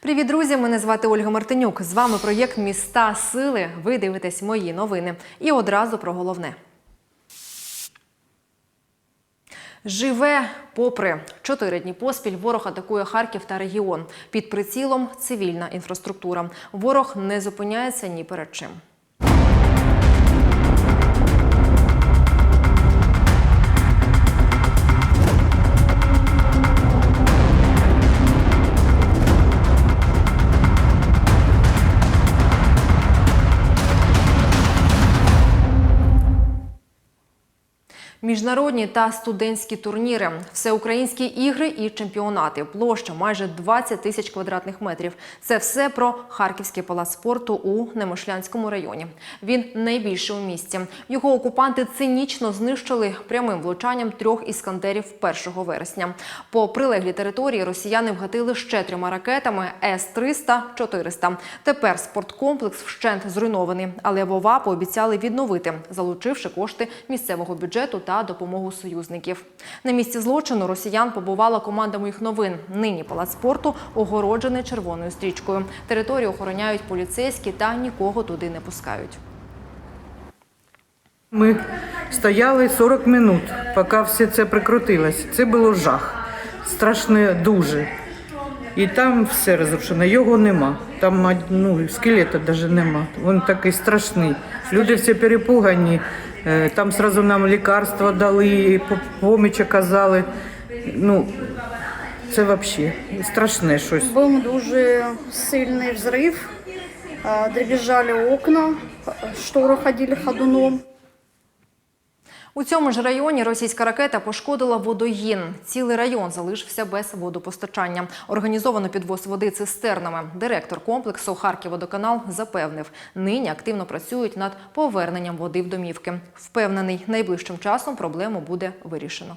Привіт, друзі! Мене звати Ольга Мартинюк. З вами проєкт Міста Сили. Ви дивитесь мої новини. І одразу про головне. Живе попри чотири дні поспіль. Ворог атакує Харків та регіон. Під прицілом цивільна інфраструктура. Ворог не зупиняється ні перед чим. Міжнародні та студентські турніри, всеукраїнські ігри і чемпіонати. Площа майже 20 тисяч квадратних метрів. Це все про Харківський палац спорту у Немишлянському районі. Він найбільший у місті. Його окупанти цинічно знищили прямим влучанням трьох іскандерів 1 вересня. По прилеглій території росіяни вгатили ще трьома ракетами С-300, 400. Тепер спорткомплекс вщент зруйнований, але Вова пообіцяли відновити, залучивши кошти місцевого бюджету та допомогу союзників. На місці злочину росіян побувала команда моїх новин. Нині палац спорту огороджений червоною стрічкою. Територію охороняють поліцейські та нікого туди не пускають. Ми стояли 40 минут, поки все це прикрутилось. Це було жах. Страшне дуже. І там все розрушено, його нема. Там ну, скелета навіть нема. Він такий страшний. Люди всі перепугані. Е, Там одразу нам лікарства дали, поміч оказали. Ну, це взагалі страшне щось. Був дуже сильний взрив, а, дребезжали окна, штори ходили ходуном. У цьому ж районі російська ракета пошкодила водогін. Цілий район залишився без водопостачання. Організовано підвоз води цистернами. Директор комплексу Харківводоканал запевнив, нині активно працюють над поверненням води в домівки. Впевнений, найближчим часом проблему буде вирішено.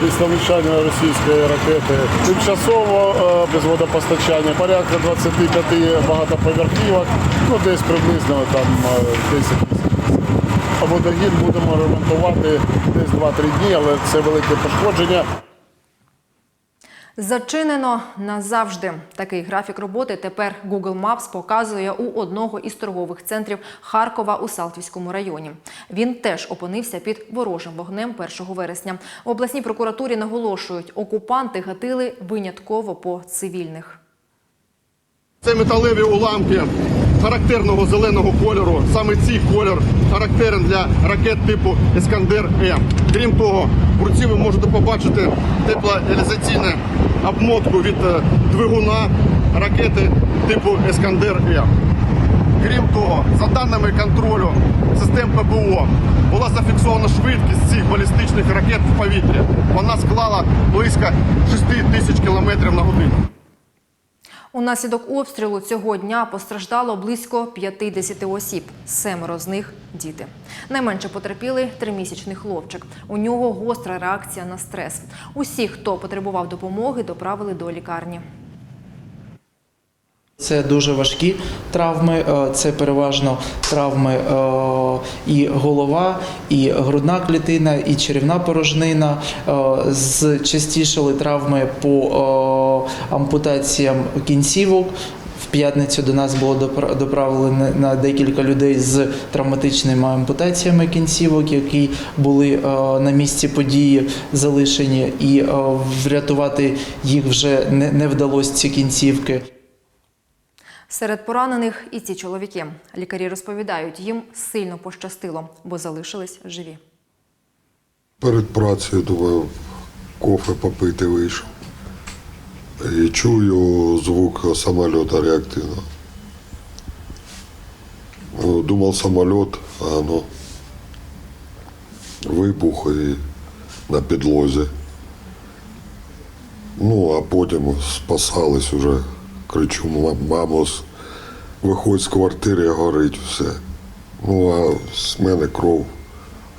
Після влучання російської ракети тимчасово е, без водопостачання, порядка 25 багатоповерхівок, ну десь приблизно там е, 10 місяців. А водогін будемо ремонтувати десь 2-3 дні, але це велике пошкодження. Зачинено назавжди. Такий графік роботи тепер Google Maps показує у одного із торгових центрів Харкова у Салтівському районі. Він теж опинився під ворожим вогнем 1 вересня. В обласній прокуратурі наголошують, окупанти гатили винятково по цивільних. Це металеві уламки характерного зеленого кольору. Саме цей кольор характерен для ракет типу Іскандер М. Крім того, в руці ви можете побачити теплоізоляційну обмотку від е, двигуна ракети типу Іскандер М. Крім того, за даними контролю систем ППО була зафіксована швидкість цих балістичних ракет в повітрі. Вона склала близько 6 тисяч кілометрів на годину. Унаслідок обстрілу цього дня постраждало близько 50 осіб. Семеро з них діти. Найменше потерпілий тримісячний хлопчик. У нього гостра реакція на стрес. Усі, хто потребував допомоги, доправили до лікарні. Це дуже важкі травми, е, це переважно травми е, і голова, і грудна клітина, і черівна порожнина. Е, Зчастішали травми по ампутаціям кінцівок. В п'ятницю до нас було допра- доправлено на декілька людей з травматичними ампутаціями кінцівок, які були на місці події залишені, і врятувати їх вже не вдалося ці кінцівки. Серед поранених і ці чоловіки. Лікарі розповідають, їм сильно пощастило, бо залишились живі. Перед працею думаю, кофе попити вийшов. І чую звук самоліта реактивного. Ну, Думав самоліт, а воно вибух і на підлозі. Ну, а потім спасались уже. Кричу, «Ма- виходь з квартири, горить все. Ну, а з мене кров,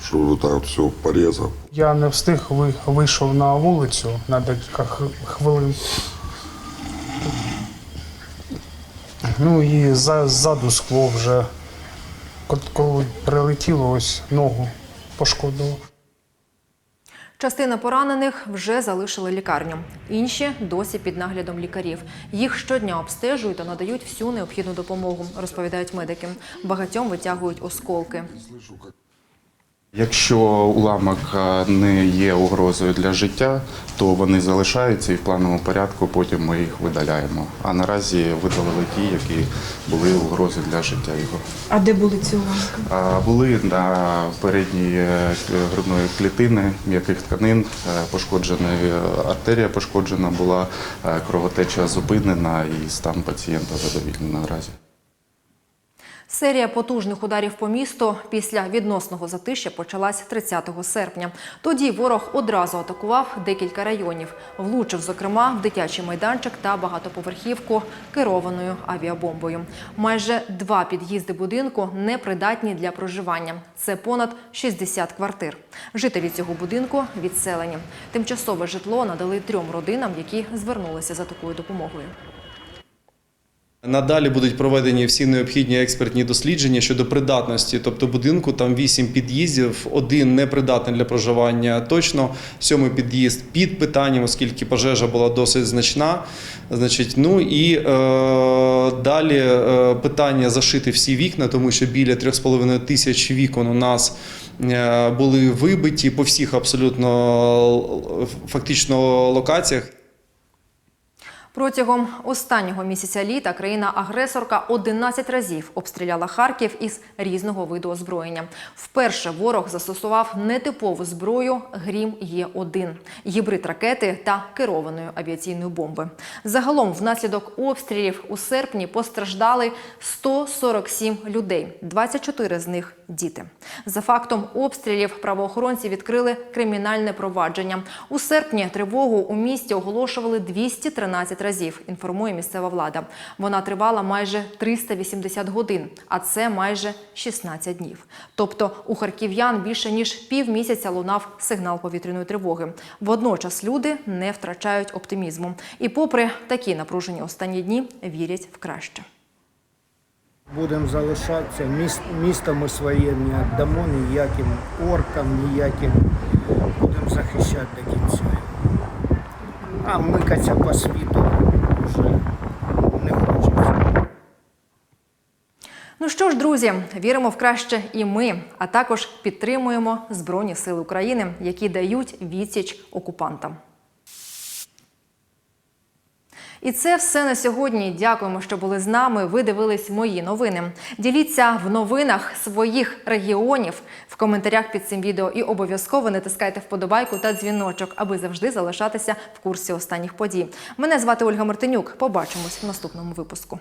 що так все порізав. Я не встиг, ви- вийшов на вулицю на декілька хвилин. Ну і за- ззаду скло вже, коли прилетіло, ось ногу пошкодило. Частина поранених вже залишили лікарню. Інші досі під наглядом лікарів. Їх щодня обстежують та надають всю необхідну допомогу, розповідають медики. Багатьом витягують осколки. Якщо уламок е, не є угрозою для життя, то вони залишаються і в плановому порядку потім ми їх видаляємо. А наразі видалили ті, які були угрозою для життя його. А де були ці уламки? Були на передній е, грудної клітини м'яких тканин, е, пошкоджена артерія пошкоджена була, кровотеча зупинена і стан пацієнта задовільний наразі. Серія потужних ударів по місту після відносного затища почалась 30 серпня. Тоді ворог одразу атакував декілька районів. Влучив, зокрема, в дитячий майданчик та багатоповерхівку керованою авіабомбою. Майже два під'їзди будинку непридатні для проживання. Це понад 60 квартир. Жителі цього будинку відселені. Тимчасове житло надали трьом родинам, які звернулися за такою допомогою. Надалі будуть проведені всі необхідні експертні дослідження щодо придатності, тобто будинку там вісім під'їздів, один непридатний для проживання точно, сьомий під'їзд під питанням, оскільки пожежа була досить значна. Значить, ну і е, далі е, питання зашити всі вікна, тому що біля 3,5 тисяч вікон у нас е, були вибиті по всіх абсолютно фактично локаціях. Протягом останнього місяця літа країна-агресорка 11 разів обстріляла Харків із різного виду озброєння. Вперше ворог застосував нетипову зброю Грім Є-1, гібрид ракети та керованої авіаційної бомби. Загалом, внаслідок обстрілів у серпні постраждали 147 людей, 24 з них діти. За фактом обстрілів правоохоронці відкрили кримінальне провадження. У серпні тривогу у місті оголошували 213 разів, інформує місцева влада. Вона тривала майже 380 годин, а це майже 16 днів. Тобто у харків'ян більше ніж півмісяця лунав сигнал повітряної тривоги. Водночас люди не втрачають оптимізму. І попри такі напружені останні дні вірять в краще. Будемо залишатися. Міс- Місто ми своє не віддамо ніяким оркам, ніяким. Будемо захищати до кінця. А микатися по світу вже не хочеться. Ну що ж, друзі, віримо в краще і ми, а також підтримуємо Збройні Сили України, які дають відсіч окупантам. І це все на сьогодні. Дякуємо, що були з нами. Ви дивились мої новини. Діліться в новинах своїх регіонів в коментарях під цим відео і обов'язково натискайте вподобайку та дзвіночок, аби завжди залишатися в курсі останніх подій. Мене звати Ольга Мартинюк. Побачимось в наступному випуску.